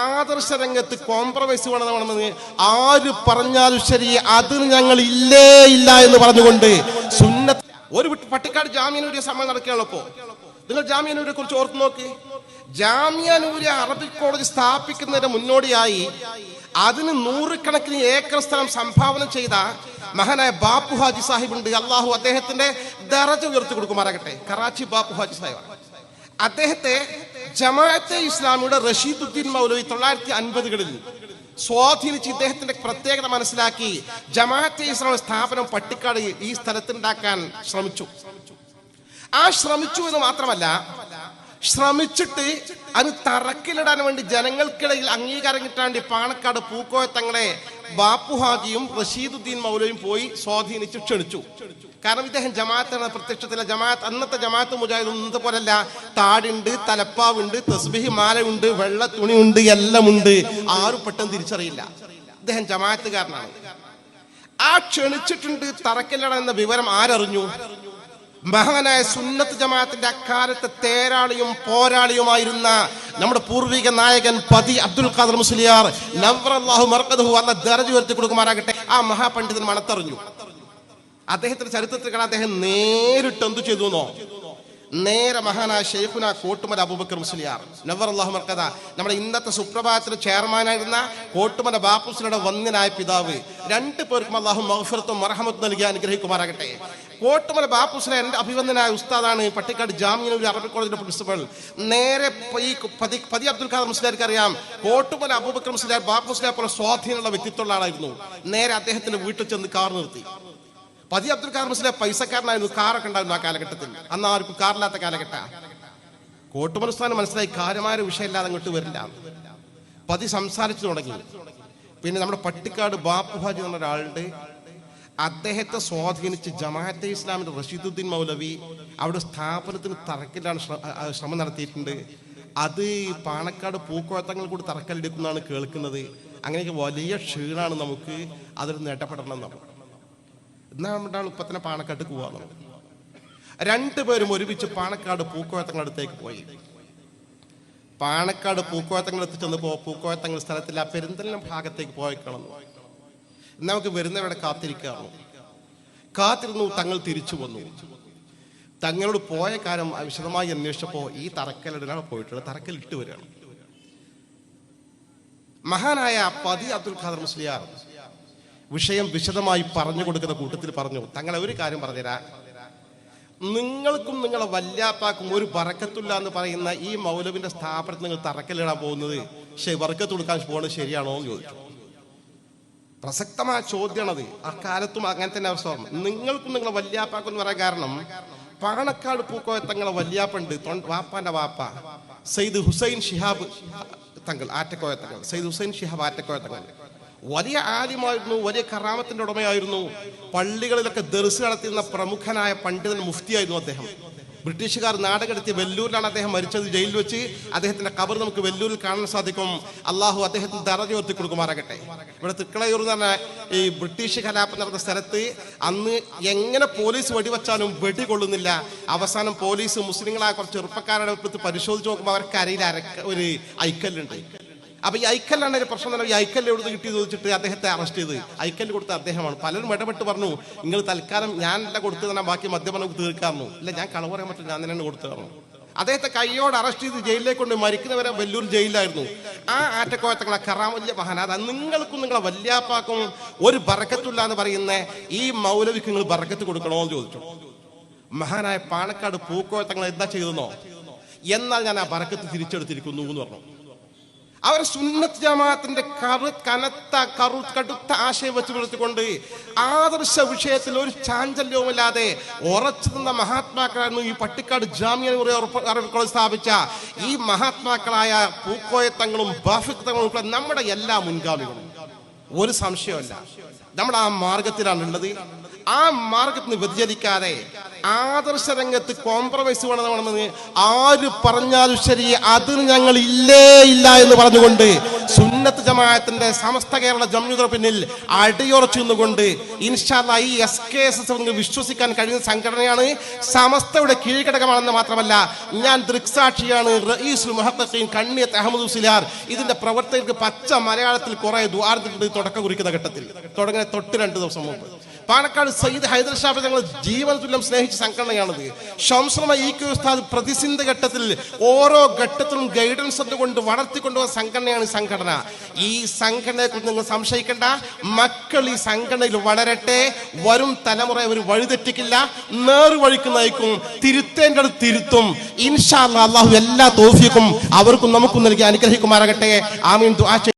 ആദർശ രംഗത്ത് കോംപ്രമൈസ് വേണമെന്ന് ആര് പറഞ്ഞാലും ശരി അതിന് ഞങ്ങൾ ഇല്ലേ ഇല്ല എന്ന് പറഞ്ഞുകൊണ്ട് സുന്നത്ത് ഒരു പട്ടിക്കാട് ജാമ്യനൂര്യ സമ്മേളനം നടക്കുകയാണല്ലോ നിങ്ങൾ ജാമ്യനൂരെ കുറിച്ച് ഓർത്ത് നോക്കി. ജാമ്യനൂര്യ അറബിക് കോളേജ് സ്ഥാപിക്കുന്നതിന് മുന്നോടിയായി അതിന് നൂറുകണക്കിന് ഏക്കർ സ്ഥലം സംഭാവന ചെയ്ത മഹാനായ ബാപ്പു ഹാജി സാഹിബ് ഉണ്ട്. അള്ളാഹു അദ്ദേഹത്തിന്റെ ദറജ ഉയർത്തി കൊടുക്കുമാറാകട്ടെ കറാച്ചി ബാപ്പു ഹാജി സാഹിബ് അദ്ദേഹത്തെ ജമാഅത്തെ ഇസ്ലാമിയുടെ റഷീദുദ്ദീൻ മൗലവി തൊള്ളായിരത്തി അൻപതുകളിൽ സ്വാധീനിച്ച് ഇദ്ദേഹത്തിന്റെ പ്രത്യേകത മനസ്സിലാക്കി ജമാഅത്തെ ഇസ്ലാം സ്ഥാപനം പട്ടിക്കാട് ഈ സ്ഥലത്തുണ്ടാക്കാൻ ശ്രമിച്ചു. ആ ശ്രമിച്ചു എന്ന് മാത്രമല്ല ശ്രമിച്ചിട്ട് അത് തറക്കിലിടാൻ വേണ്ടി ജനങ്ങൾക്കിടയിൽ അംഗീകാരം കിട്ടാൻ വേണ്ടി പാണക്കാട് പൂക്കോയ തങ്ങളെ ബാപ്പുഹാജിയും റഷീദുദ്ദീൻ മൗലയും പോയി സ്വാധീനിച്ച് ക്ഷണിച്ചു. കാരണം ഇദ്ദേഹം ജമാഅത്താണ് പ്രത്യക്ഷത്തിലെ ജമാഅത്ത്. അന്നത്തെ ജമാഅത്ത് മുജാഹിദ് ഇന്നത്തെ പോലല്ല. താടുണ്ട് തലപ്പാവുണ്ട് തസ്ബിഹി മാലയുണ്ട് വെള്ള തുണിയുണ്ട് എല്ലാം ഉണ്ട് ആരും പെട്ടെന്ന് തിരിച്ചറിയില്ല. ഇദ്ദേഹം ജമാഅത്തുകാരനാണ്. ആ ക്ഷണിച്ചിട്ടുണ്ട് തറക്കല്ലട എന്ന വിവരം ആരറിഞ്ഞു? മഹാനായ സുന്നത്ത് ജമാഅത്തിന്റെ അക്കാലത്തെ തേരാളിയും പോരാളിയുമായിരുന്ന നമ്മുടെ പൂർവിക നായകൻ പതി അബ്ദുൽ ഖാദർ മുസ്ലിയാർ നവറല്ലാഹു മർക്കദഹു എന്ന ദർജ ഉയർത്തി കൊടുക്കുമാറാകട്ടെ. ആ മഹാപണ്ഡിതൻ മണത്തറിഞ്ഞു. അദ്ദേഹത്തിന്റെ ചരിത്രത്തിൽ കാണാൻ അദ്ദേഹം നേരിട്ട് എന്തു ചെയ്തു എന്നോ നേരെ മഹാനായ ഷെയ്ഖുന കോട്ടുമല അബൂബക്കർ മുസ്ലിയാർ. നവർ അള്ളാഹു മർക്കഥ നമ്മുടെ ഇന്നത്തെ സുപ്രഭാതത്തിൽ ചെയർമാനായിരുന്ന കോട്ടുമല ബാപ്പുസ്ലിയുടെ വന്ദനായ പിതാവ്. രണ്ടു പേർക്കും അള്ളാഹു മഹഫിറത്തും മറഹമത്ത് നൽകി അനുഗ്രഹിക്കുമാറാകട്ടെ. കോട്ടുമല ബാപ്പുസിനെ എന്റെ അഭിവന്ദനായ ഉസ്താദാണ് പട്ടിക്കാട് ജാമ്യനൂർ അറബിക് കോളേജിന്റെ പ്രിൻസിപ്പൽ. നേരെ ഈ പതി പതി അബ്ദുൽ ഖാദർ മുസ്ലിയാർക്ക് അറിയാം. കോട്ടുമല അബൂബക്കർ മുസ്ലിയാർ ബാപ്പുസ്ലിയെ പോലെ സ്വാധീനമുള്ള വ്യക്തിത്വമുള്ള ആളായിരുന്നു. നേരെ അദ്ദേഹത്തിന്റെ വീട്ടിൽ ചെന്ന് കാർ നിർത്തി. പതി അബ്ദുൽ ഖാദർ മുസ്ലിം പൈസക്കാരനായിരുന്നു. കാറൊക്കെ ഉണ്ടായിരുന്നു ആ കാലഘട്ടത്തിൽ. അന്ന് ആർക്കും കാറില്ലാത്ത കാലഘട്ട. കോട്ടുമനസ്ഥാനം മനസ്സിലായി കാര്യമായ വിഷയമില്ലാതെ അങ്ങോട്ട് വരില്ല. പതി സംസാരിച്ചു തുടങ്ങി. പിന്നെ നമ്മുടെ പട്ടിക്കാട് ബാപ്പുഹാജി എന്ന ഒരാളുടെ അദ്ദേഹത്തെ സ്വാധീനിച്ച് ജമാഅത്തെ ഇസ്ലാമിന്റെ റഷീദുദ്ദീൻ മൗലവി അവിടെ സ്ഥാപനത്തിന് തറക്കില്ലാണ് ശ്രമം നടത്തിയിട്ടുണ്ട്. അത് പാണക്കാട് പൂക്കോഴത്തങ്ങൾ കൂടി തറക്കല്ലെടുക്കുന്നതാണ് കേൾക്കുന്നത്. അങ്ങനെയൊക്കെ വലിയ ക്ഷീണാണ് നമുക്ക് അതൊരു നേട്ടപ്പെടണം എന്നാണ് എന്നാ നമ്മുടെ ഉപ്പത്തിനെ ഇപ്പൊ തന്നെ പാണക്കാട്ട് പോവാന്ന് രണ്ടുപേരും ഒരുമിച്ച് പാണക്കാട് പൂക്കോയത്തങ്ങളടുത്തേക്ക് പോയി. പാണക്കാട് പൂക്കോയത്തങ്ങൾ എത്തിച്ചെന്നപ്പോ പൂക്കോയത്തങ്ങൾ സ്ഥലത്തിൽ ആ പെരുന്തലിന ഭാഗത്തേക്ക് പോയിക്കണം നമുക്ക് വരുന്നവരുടെ കാത്തിരിക്കാമോ? കാത്തിരുന്നു തങ്ങൾ തിരിച്ചു വന്നു. തങ്ങളോട് പോയ കാര്യം വിശദമായി അന്വേഷിച്ചപ്പോ ഈ തറക്കലിടാണ് പോയിട്ടുള്ളത് തറക്കലിട്ട് വരികയാണ്. മഹാനായ പതി അബ്ദുൽ ഖാദർ മുസ്ലിയാർ വിഷയം വിശദമായി പറഞ്ഞു കൊടുക്കുന്ന കൂട്ടത്തിൽ പറഞ്ഞു. തങ്ങളെ ഒരു കാര്യം പറഞ്ഞുതരാ. നിങ്ങൾക്കും നിങ്ങളെ വല്യാപ്പാക്കും ഒരു ബറക്കത്തില്ല എന്ന് പറയുന്ന ഈ മൗലവിന്റെ സ്ഥാപനത്തിൽ നിങ്ങൾ തറക്കല്ലിടാൻ പോകുന്നത് ശരി ബർക്കത്ത് കൊടുക്കാൻ പോകുന്നത് ശരിയാണോ എന്ന് ചോദിച്ചു. പ്രസക്തമായ ചോദ്യമാണത്. ആ കാലത്തും അങ്ങനെ തന്നെ അവസ്ഥ നിങ്ങൾക്കും നിങ്ങളെ വല്യാപ്പാക്കും എന്ന് പറയാൻ കാരണം പാണക്കാട് പൂക്കോയ തങ്ങളെ വല്യാപ്പുണ്ട്. വാപ്പാന്റെ വാപ്പ. സയ്യിദ് ഹുസൈൻ ഷിഹാബ് തങ്ങൾ ആറ്റക്കോയ തങ്ങൾ. സയ്യിദ് ഹുസൈൻ ഷിഹാബ് ആറ്റക്കോയ തങ്ങൾ. വലിയ ആദ്യമായിരുന്നു വലിയ കറാമത്തിന്റെ ഉടമയായിരുന്നു. പള്ളികളിലൊക്കെ ദർസ് നടത്തിയിരുന്ന പ്രമുഖനായ പണ്ഡിതൻ മുഫ്തിയായിരുന്നു അദ്ദേഹം. ബ്രിട്ടീഷുകാർ നാടകെടുത്തി വെല്ലൂരിലാണ് അദ്ദേഹം മരിച്ചത്. ജയിലിൽ വെച്ച് അദ്ദേഹത്തിന്റെ കബർ നമുക്ക് വെല്ലൂരിൽ കാണാൻ സാധിക്കും. അള്ളാഹു അദ്ദേഹത്തിന് ദറജ ഉയർത്തി കൊടുക്കുമാറാകട്ടെ. ഇവിടെ തൃക്കളയൂർ എന്ന് പറഞ്ഞ ഈ ബ്രിട്ടീഷ് കലാപം നടന്ന സ്ഥലത്ത് അന്ന് എങ്ങനെ പോലീസ് വെടിവെച്ചാലും വെടി കൊള്ളുന്നില്ല. അവസാനം പോലീസ് മുസ്ലിങ്ങളായ കുറച്ച് ചെറുപ്പക്കാരുടെ പരിശോധിച്ച് നോക്കുമ്പോൾ അവർക്ക് അരയിൽ അരക്ക ഒരു ഐക്കല്ലുണ്ട്. അപ്പൊ ഈ ഐക്കല്ലാണ് ഒരു പ്രശ്നം തന്നെ ഈ ഐക്കല്ല് എവിടെ കിട്ടിയത് ചോദിച്ചിട്ട് അദ്ദേഹത്തെ അറസ്റ്റ് ചെയ്ത്. ഐക്കല്ല് കൊടുത്ത അദ്ദേഹമാണ്. പലരും ഇടപെട്ട് പറഞ്ഞു നിങ്ങൾ തൽക്കാലം ഞാനല്ല കൊടുത്തു തന്നെ ബാക്കി മദ്യപാനം തീർക്കാമെന്നു ഇല്ല ഞാൻ കളവ് പറയാൻ പറ്റില്ല ഞാൻ തന്നെയാണ് കൊടുത്തു തന്നു അദ്ദേഹത്തെ കൈയോട് അറസ്റ്റ് ചെയ്ത് ജയിലിലേക്ക് കൊണ്ട് മരിക്കുന്നവരെ വെല്ലൂർ ജയിലിലായിരുന്നു. ആ ആറ്റക്കോയത്തങ്ങളെ കറാമല്യ മഹാനാഥ നിങ്ങൾക്കും നിങ്ങളെ വല്യാപ്പാക്കും ഒരു ബറക്കത്തില്ല എന്ന് പറയുന്ന ഈ മൗലവിക്ക് നിങ്ങൾ ബറക്കത്ത് കൊടുക്കണോ എന്ന് ചോദിച്ചു. മഹാനായ പാണക്കാട് പൂക്കോയത്തങ്ങൾ എന്താ ചെയ്തെന്നോ എന്നാൽ ഞാൻ ആ ബറക്കത്ത് തിരിച്ചെടുത്തിരിക്കുന്നു എന്ന് പറഞ്ഞു. അവർ സുന്നത്ത് ജമാഅത്തിന്റെ കറു കനത്ത കറു കടുത്ത ആശയം വെച്ച് പുലർത്തിക്കൊണ്ട് ആദർശ വിഷയത്തിൽ ഒരു ചാഞ്ചല്യവുമില്ലാതെ ഉറച്ചു നിന്ന മഹാത്മാക്കളായിരുന്നു ഈ പട്ടിക്കാട് ജാമ്യ കോളേജ് സ്ഥാപിച്ച ഈ മഹാത്മാക്കളായ പൂക്കോയത്തങ്ങളും ബാഫിത്തങ്ങളും ഉൾപ്പെടെ നമ്മുടെ എല്ലാ മുൻഗാമികളും. ഒരു സംശയമല്ല നമ്മൾ ആ മാർഗത്തിലാണ് ഉള്ളത് ആ മാർഗത്തിന് നിന്ന് വ്യതിചലിക്കാതെ ആദർശ രംഗത്ത് കോംപ്രമൈസ് വേണമെന്ന് ആര് പറഞ്ഞാലും ശരി അതിന് ഞങ്ങൾ ഇല്ലേ ഇല്ല എന്ന് പറഞ്ഞുകൊണ്ട് സുന്നത്ത് ജമാഅത്തിന്റെ സമസ്ത കേരള ജമ്മിയുടെ പിന്നിൽ അടിയുറച്ചു നിന്നുകൊണ്ട് ഇൻഷാല്ല ഈ എസ് കെ എസ് എസ് വിശ്വസിക്കാൻ കഴിയുന്ന സംഘടനയാണ് സമസ്തയുടെ കീഴ്ഘടകമാണെന്ന് മാത്രമല്ല ഞാൻ ദൃക്സാക്ഷിയാണ് റയീസുൽ മുഹത്തഖീൻ കണ്ണിയത്ത് അഹമ്മദ് ഉസിലാർ ഇതിന്റെ പ്രവർത്തകർക്ക് പച്ച മലയാളത്തിൽ കുറെ ദ്വാരത്തിൽ തുടക്കം കുറിക്കുന്ന ഘട്ടത്തിൽ. തുടങ്ങിയ തൊട്ട് രണ്ട് ദിവസം മുമ്പ്. പാലക്കാട് സയ്യിദ് ഹൈദർ ഷാഫി ഞങ്ങൾ ജീവനതുല്യം സ്നേഹിച്ച സംഘടനയാണത്. കെ ഉസ്താദ് പ്രതിസന്ധി ഘട്ടത്തിൽ ഓരോ ഘട്ടത്തിലും ഗൈഡൻസ് കൊണ്ട് വളർത്തിക്കൊണ്ടുപോകുന്ന സംഘടനയാണ് സംഘടന. ഈ സംഘടനയെ കുറിച്ച് നിങ്ങൾ സംശയിക്കേണ്ട. മക്കൾ ഈ സംഘടനയിൽ വളരട്ടെ. വരും തലമുറ അവർ വഴിതെറ്റിക്കില്ല. നേർവഴിക്ക് നയിക്കും. തിരുത്തേണ്ടത് അടുത്ത് തിരുത്തും. ഇൻഷാ അള്ളാഹു എല്ലാ തോഫിക്കും അവർക്കും നമുക്കും നൽകി അനുഗ്രഹിക്കുമാറാകട്ടെ. ആമീൻ.